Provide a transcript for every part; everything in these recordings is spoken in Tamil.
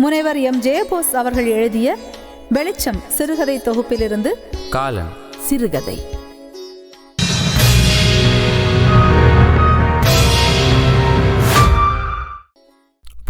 முனைவர் எம். ஜெயபோஸ் அவர்கள் எழுதிய வெளிச்சம் சிறுகதை தொகுப்பிலிருந்து காலன். சிறுகதை.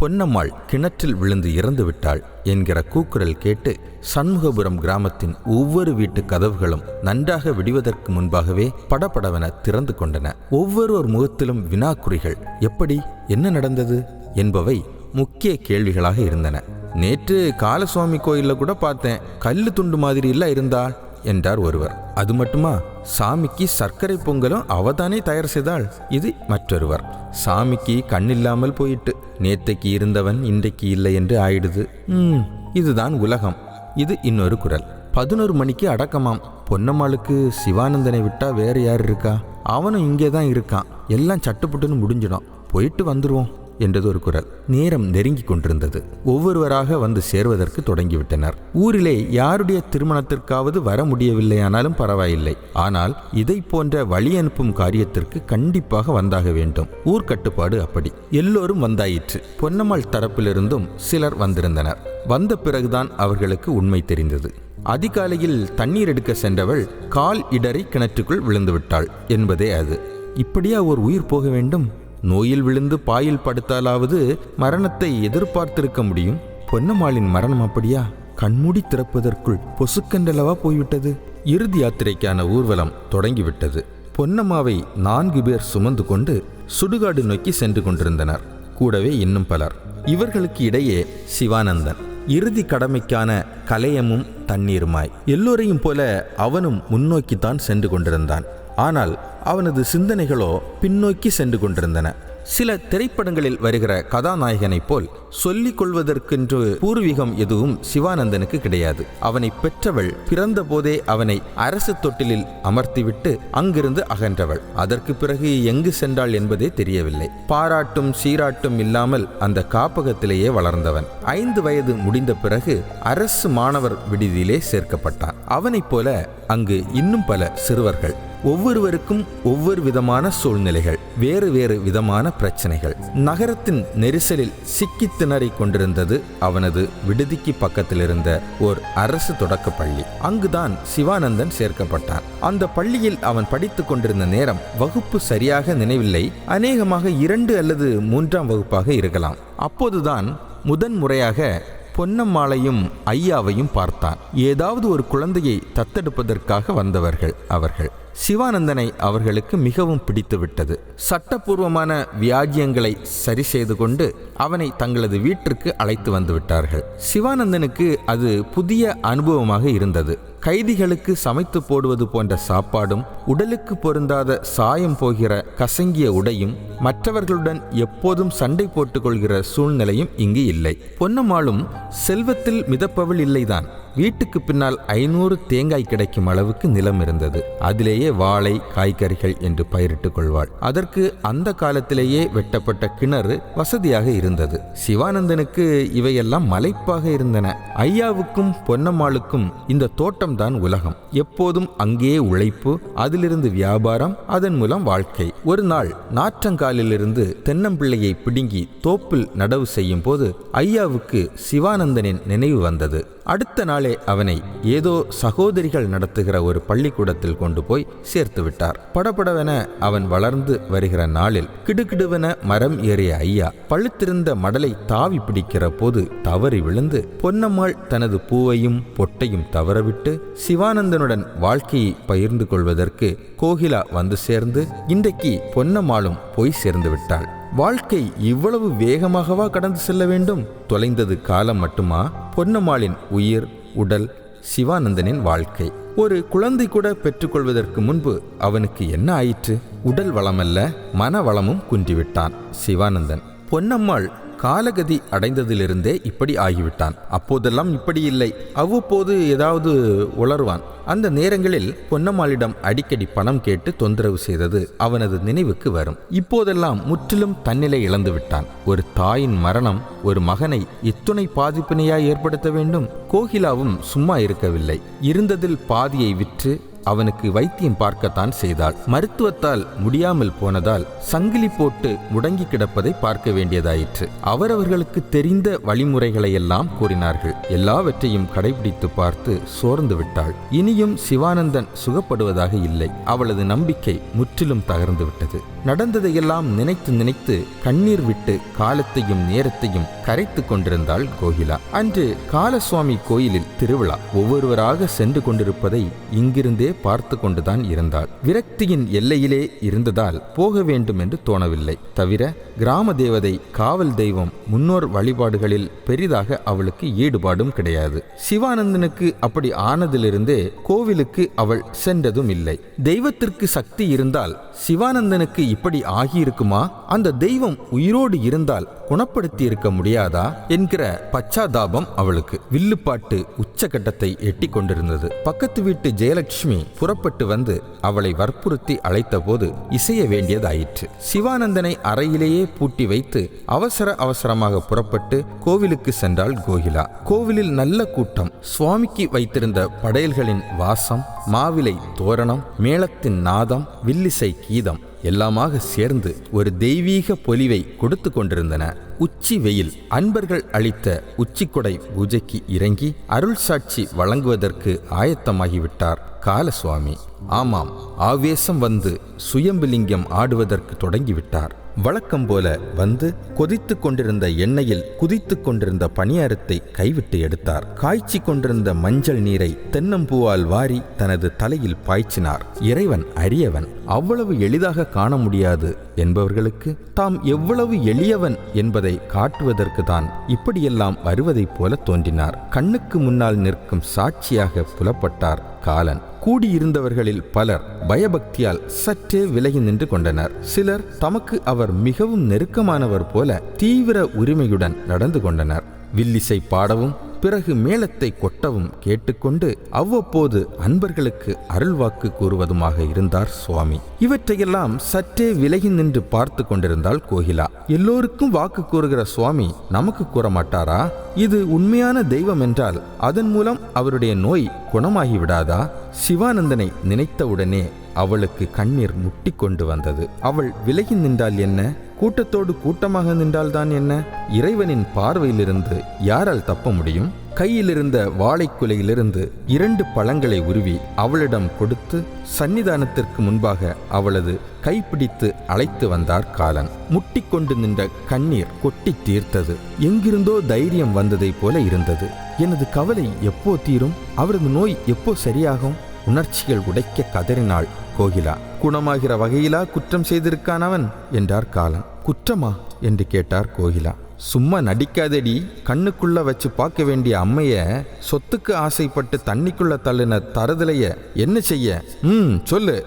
பொன்னம்மாள் கிணற்றில் விழுந்து இறந்து விட்டாள் என்கிற கூக்குரல் கேட்டு சண்முகபுரம் கிராமத்தின் ஒவ்வொரு வீட்டு கதவுகளும் நன்றாக விடுவதற்கு முன்பாகவே படபடவென திறந்து கொண்டன. ஒவ்வொருவர் முகத்திலும் வினாக்குறிகள் எப்படி? என்ன நடந்தது? என்பவை முக்கிய கேள்விகளாக இருந்தன. நேற்று காலசுவாமி கோயிலில் கூட பார்த்தேன். கல் துண்டு மாதிரி இல்ல இருந்தாள் என்றார் ஒருவர். அது மட்டுமா? சாமிக்கு சர்க்கரை பொங்கலும் அவதானே தயார் செய்தாள்? இது மற்றொருவர். சாமிக்கு கண்ணில்லாமல் போயிட்டு நேத்தைக்கு இருந்தவன் இன்றைக்கு இல்லை என்று ஆயிடுது. ம் இதுதான் உலகம். இது இன்னொரு குரல். பதினோரு மணிக்கு அடக்கமாம். பொன்னம்மாளுக்கு சிவானந்தனை விட்டா வேற யார் இருக்கா? அவனும் இங்கே தான் இருக்கான். எல்லாம் சட்டுப்புட்டுன்னு முடிஞ்சிடும். போயிட்டு வந்துடுவோம் என்றது ஒரு குரல். நேரம் நெருங்கி கொண்டிருந்தது. ஒவ்வொருவராக வந்து சேர்வதற்கு தொடங்கிவிட்டனர். ஊரிலே யாருடைய திருமணத்திற்காவது வர முடியவில்லையானாலும் பரவாயில்லை. ஆனால் இதை போன்ற வழி அனுப்பும் காரியத்திற்கு கண்டிப்பாக வந்தாக வேண்டும். ஊர் கட்டுப்பாடு அப்படி. எல்லோரும் வந்தாயிற்று. பொன்னம்மாள் தரப்பிலிருந்தும் சிலர் வந்திருந்தனர். வந்த பிறகுதான் அவர்களுக்கு உண்மை தெரிந்தது. அதிகாலையில் தண்ணீர் எடுக்க சென்றவள் கால் இடறி கிணற்றுக்குள் விழுந்துவிட்டாள் என்பதே அது. இப்படியா ஒரு உயிர் போக வேண்டும்? நோயில் விழுந்து பாயில் படுத்தாலாவது மரணத்தை எதிர்பார்த்திருக்க முடியும். பொன்னம்மாளின் மரணம் அப்படியா? கண்மூடி திறப்பதற்குள் பொசுக்கண்டலவா போய்விட்டது? இறுதி யாத்திரைக்கான ஊர்வலம் தொடங்கிவிட்டது. பொன்னம்மாவை நான்கு பேர் சுமந்து கொண்டு சுடுகாடு நோக்கி சென்று கொண்டிருந்தனர். கூடவே இன்னும் பலர். இவர்களுக்கு இடையே சிவானந்தன். இறுதி கடமைக்கான கலையமும் தண்ணீருமாய். எல்லோரையும் போல அவனும் முன்னோக்கித்தான் சென்று கொண்டிருந்தான். ஆனால் அவனது சிந்தனைகளோ பின்னோக்கி சென்று கொண்டிருந்தன. சில திரைப்படங்களில் வருகிற கதாநாயகனைப் போல் சொல்லிக் கொள்வதற்கென்று பூர்வீகம் எதுவும் சிவானந்தனுக்கு கிடையாது. அவனை பெற்றவள் பிறந்த போதே அவனை அரசு தொட்டிலில் அமர்த்திவிட்டு அங்கிருந்து அகன்றவள். அதற்கு பிறகு எங்கு சென்றாள் என்பதே தெரியவில்லை. பாராட்டும் சீராட்டும் இல்லாமல் அந்த காப்பகத்திலேயே வளர்ந்தவன். ஐந்து வயது முடிந்த பிறகு அரசு மாணவர் விடுதியிலே சேர்க்கப்பட்டான். அவனைப் போல அங்கு இன்னும் பல சிறுவர்கள். ஒவ்வொருவருக்கும் ஒவ்வொரு விதமான சூழ்நிலைகள் வேறு வேறு விதமான பிரச்சனைகள். நகரத்தின் நெரிசலில் சிக்கி திணறி கொண்டிருந்தது அவனது விடுதிக்கு பக்கத்தில் இருந்த ஓர் அரசு தொடக்க பள்ளி. அங்குதான் சிவானந்தன் சேர்க்கப்பட்டான். அந்த பள்ளியில் அவன் படித்துக் கொண்டிருந்த நேரம் வகுப்பு சரியாக நினைவில்லை. அநேகமாக இரண்டு அல்லது மூன்றாம் வகுப்பாக இருக்கலாம். அப்போதுதான் முதன்முறையாக பொன்னம்மாளையும் ஐயாவையும் பார்த்தான். ஏதாவது ஒரு குழந்தையை தத்தெடுப்பதற்காக வந்தவர்கள் அவர்கள். சிவானந்தனை அவர்களுக்கு மிகவும் பிடித்துவிட்டது. சட்டபூர்வமான வியாஜியங்களை சரி செய்து கொண்டு அவனை தங்களது வீட்டிற்கு அழைத்து வந்துவிட்டார்கள் சிவானந்தனுக்கு அது புதிய அனுபவமாக இருந்தது. கைதிகளுக்கு சமைத்து போடுவது போன்ற சாப்பாடும் உடலுக்கு பொருந்தாத சாயம் போகிற கசங்கிய உடையும் மற்றவர்களுடன் எப்போதும் சண்டை போட்டுக்கொள்கிற சூழ்நிலையும் இங்கு இல்லை. பொன்னம்மாளும் செல்வத்தில் மிதப்பவள் இல்லைதான். வீட்டுக்கு பின்னால் ஐநூறு தேங்காய் கிடைக்கும் அளவுக்கு நிலம் இருந்தது. அதிலேயே வாழை காய்கறிகள் என்று பயிரிட்டுக் கொள்வாள். அதற்கு அந்த காலத்திலேயே வெட்டப்பட்ட கிணறு வசதியாக இருந்தது. சிவானந்தனுக்கு இவையெல்லாம் மலைப்பாக இருந்தன. ஐயாவுக்கும் பொன்னம்மாளுக்கும் இந்த தோட்டம்தான் உலகம். எப்போதும் அங்கே உழைப்பு அதிலிருந்து வியாபாரம் அதன் மூலம் வாழ்க்கை. ஒரு நாள் நாற்றங்காலிலிருந்து தென்னம்பிள்ளையை பிடுங்கி தோப்பில் நடவு செய்யும் போது ஐயாவுக்கு சிவானந்தனின் நினைவு வந்தது. அடுத்த நாளே அவனை ஏதோ சகோதரிகள் நடத்துகிற ஒரு பள்ளிக்கூடத்தில் கொண்டு போய் சேர்த்து விட்டார். படபடவென அவன் வளர்ந்து வருகிற நாளில் கிடுகிடுவென மரம் ஏறிய ஐயா பழுத்திருந்த மடலை தாவி பிடிக்கிற போது தவறி விழுந்து பொன்னம்மாள் தனது பூவையும் பொட்டையும் தவறவிட்டு சிவானந்தனுடன் வாழ்க்கையை பகிர்ந்து கொள்வதற்கு கோகிலா வந்து சேர்ந்து இன்றைக்கு பொன்னம்மாளும் போய் சேர்ந்து விட்டாள். வாழ்க்கை இவ்வளவு வேகமாகவா கடந்து செல்ல வேண்டும்? தொலைந்தது காலம் மட்டுமா? பொன்னம்மாளின் உயிர் உடல் சிவானந்தனின் வாழ்க்கை. ஒரு குழந்தை கூட பெற்றுக்கொள்வதற்கு முன்பு அவனுக்கு என்ன ஆயிற்று? உடல் வளமல்ல மன வளமும் குன்றிவிட்டான் சிவானந்தன். பொன்னம்மாள் காலகதி அடைந்ததிலிருந்தே இப்படி ஆகிவிட்டான். அப்போதெல்லாம் இப்படி இல்லை. அவ்வப்போது ஏதாவது உளர்வான் அந்த நேரங்களில் பொன்னம்மாளிடம் அடிக்கடி பணம் கேட்டு தொந்தரவு செய்தது அவனது நினைவுக்கு வரும். இப்போதெல்லாம் முற்றிலும் தன்னிலை இழந்து விட்டான். ஒரு தாயின் மரணம் ஒரு மகனை இத்துணை பாதிப்பினையாய் ஏற்படுத்த வேண்டும்? கோகிலாவும் சும்மா இருக்கவில்லை. இருந்ததில் பாதியை விற்று அவனுக்கு வைத்தியம் பார்க்கத்தான் செய்தாள். மருத்துவத்தால் முடியாமல் போனதால் சங்கிலி போட்டு முடங்கி கிடப்பதை பார்க்க வேண்டியதாயிற்று. அவரவர்களுக்கு தெரிந்த வழிமுறைகளை எல்லாம் கூறினார்கள். எல்லாவற்றையும் கடைபிடித்து பார்த்து சோர்ந்து விட்டாள். இனியும் சிவானந்தன் சுகப்படுவதாக இல்லை. அவளது நம்பிக்கை முற்றிலும் தகர்ந்து விட்டது. நடந்ததையெல்லாம் நினைத்து நினைத்து கண்ணீர் விட்டு காலத்தையும் நேரத்தையும் கரைத்து கொண்டிருந்தாள் கோகிலா. அன்று காலசுவாமி கோயிலில் திருவிழா. ஒவ்வொருவராக சென்று கொண்டிருப்பதை இங்கிருந்தே பார்த்து கொண்டுதான் இருந்தாள். விரக்தியின் எல்லையிலே இருந்ததால் போக வேண்டும் என்று தோணவில்லை. தவிர கிராம தேவதை காவல் தெய்வம் முன்னோர் வழிபாடுகளில் பெரிதாக அவளுக்கு ஈடுபாடும் கிடையாது. சிவானந்தனுக்கு அப்படி ஆனதிலிருந்தே கோவிலுக்கு அவள் சென்றதும் இல்லை. தெய்வத்திற்கு சக்தி இருந்தால் சிவானந்தனுக்கு இப்படி ஆகியிருக்குமா? அந்த தெய்வம் உயிரோடு இருந்தால் குணப்படுத்தி இருக்க முடியாதா? என்கிற பச்சாதாபம் அவளுக்கு. வில்லுப்பாட்டு உச்சகட்டத்தை எட்டி கொண்டிருந்தது பக்கத்து வீட்டு ஜெயலட்சுமி புறப்பட்டு வந்து அவளை வற்புறுத்தி அழைத்தபோது இசைய வேண்டியதாயிற்று. சிவானந்தனை அறையிலேயே பூட்டி வைத்து அவசர அவசரமாக புறப்பட்டு கோவிலுக்கு சென்றாள் கோகிலா. கோவிலில் நல்ல கூட்டம். சுவாமிக்கு வைத்திருந்த படையல்களின் வாசம் மாவிலை தோரணம் மேளத்தின் நாதம் வில்லிசை கீதம் எல்லாமாக சேர்ந்து ஒரு தெய்வீக பொலிவை கொடுத்து கொண்டிருந்தன. உச்சி வெயில் அன்பர்கள் அளித்த உச்சிக்கொடை பூஜைக்கு இறங்கி அருள் சாட்சி வழங்குவதற்கு ஆயத்தமாகிவிட்டார் காலசுவாமி. ஆமாம் ஆவேசம் வந்து சுயம்புலிங்கம் ஆடுவதற்கு தொடங்கிவிட்டார். வழக்கம் போல வந்து கொதித்து கொண்டிருந்த எண்ணெயில் குதித்து கொண்டிருந்த பணியாரத்தை கைவிட்டு எடுத்தார். காய்ச்சி கொண்டிருந்த மஞ்சள் நீரை தென்னம்பூவால் வாரி தனது தலையில் பாய்ச்சினார். இறைவன் அரியவன் அவ்வளவு எளிதாக காண முடியாது என்பவர்களுக்கு தாம் எவ்வளவு எளியவன் என்பதை காட்டுவதற்கு தான் இப்படியெல்லாம் வருவதைப் போல தோன்றினார். கண்ணுக்கு முன்னால் நிற்கும் சாட்சியாக புலப்பட்டார் காலன். கூடியிருந்தவர்களில் பலர் பயபக்தியால் சற்றே விலகி நின்று கொண்டனர். சிலர் தமக்கு அவர் மிகவும் நெருக்கமானவர் போல தீவிர உரிமையுடன் நடந்து கொண்டனர். வில்லிசை பாடவும் பிறகு மேளத்தை கொட்டவும் கேட்டுக்கொண்டு அவ்வப்போது அன்பர்களுக்கு அருள்வாக்கு கூறுவதுமாக இருந்தார் சுவாமி. இவற்றையெல்லாம் சற்றே விலகி நின்று பார்த்து கொண்டிருந்தாள் கோகிலா. எல்லோருக்கும் வாக்கு கூறுகிற சுவாமி நமக்கு கூற மாட்டாரா இது உண்மையான தெய்வம் என்றால் அதன் மூலம் அவருடைய நோய் குணமாகி விடாதா சிவானந்தனை நினைத்தவுடனே அவளுக்கு கண்ணீர் முட்டி கொண்டு வந்தது. அவள் விலகி நின்றால் என்ன? கூட்டத்தோடு கூட்டமாக நின்றால்தான் என்ன? இறைவனின் பார்வையிலிருந்து யாரால் தப்ப முடியும்? கையிலிருந்த வாழைக்குலையிலிருந்து இரண்டு பழங்களை உருவி அவளிடம் கொடுத்து சன்னிதானத்திற்கு முன்பாக அவளது கைப்பிடித்து அழைத்து வந்தார் காலன். முட்டிக்கொண்டு நின்ற கண்ணீர் கொட்டி தீர்த்தது. எங்கிருந்தோ தைரியம் வந்ததைப் போல இருந்தது. எனது கவலை எப்போ தீரும்? அவரது நோய் எப்போ சரியாகும்? உணர்ச்சிகள் உடைக்க கதறினாள் கோகிலா. குணமாகிற வகையிலா குற்றம் செய்திருக்கான் அவன்? என்றார் காலன். குற்றமா? என்று கேட்டார் கோகிலா. சும்மா நடிக்காதடி. கண்ணுக்குள்ள வச்சு பார்க்க வேண்டிய அம்மைய சொத்துக்கு ஆசைப்பட்டு தண்ணிக்குள்ள தள்ளின தருதலைய என்ன செய்ய? ம் சொல்லு.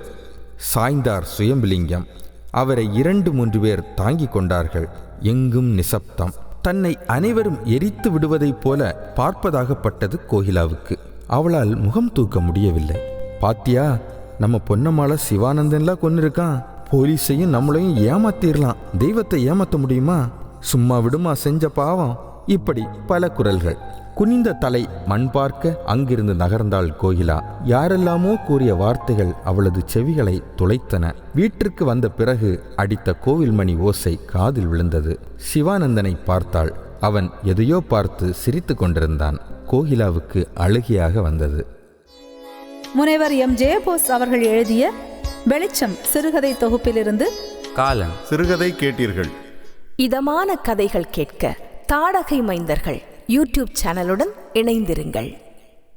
சாய்ந்தார் சுயம்பிலிங்கம். அவரை இரண்டு மூன்று பேர் தாங்கிக் கொண்டார்கள். எங்கும் நிசப்தம். தன்னை அனைவரும் எரித்து விடுவதைப் போல பார்ப்பதாகப்பட்டது கோகிலாவுக்கு. அவளால் முகம் தூக்க முடியவில்லை. பாத்தியா நம்ம பொன்னம்மாள சிவானந்தன்லாம் கொண்டு இருக்கான் போலீஸையும் நம்மளையும் ஏமாத்திரலாம். தெய்வத்தை ஏமாத்த முடியுமா? சும்மா விடுமா செஞ்ச பாவம்? இப்படி பல குரல்கள். குனிந்த தலை மண் பார்க்க அங்கிருந்து நகர்ந்தாள் கோகிலா. யாரெல்லாமோ கூறிய வார்த்தைகள் அவளது செவிகளை துளைத்தன. வீட்டிற்கு வந்த பிறகு அடித்த கோவில் மணி ஓசை காதில் விழுந்தது. சிவானந்தனை பார்த்தாள். அவன் எதையோ பார்த்து சிரித்து கொண்டிருந்தான். கோகிலாவுக்கு அழுகையாக வந்தது. முனைவர் எம். ஜெயபோஸ் அவர்கள் எழுதிய வெளிச்சம் சிறுகதை தொகுப்பிலிருந்து காலன். சிறுகதை கேட்டீர்கள். இதமான கதைகள் கேட்க தாடகை மைந்தர்கள் யூடியூப் சேனலுடன் இணைந்திருங்கள்.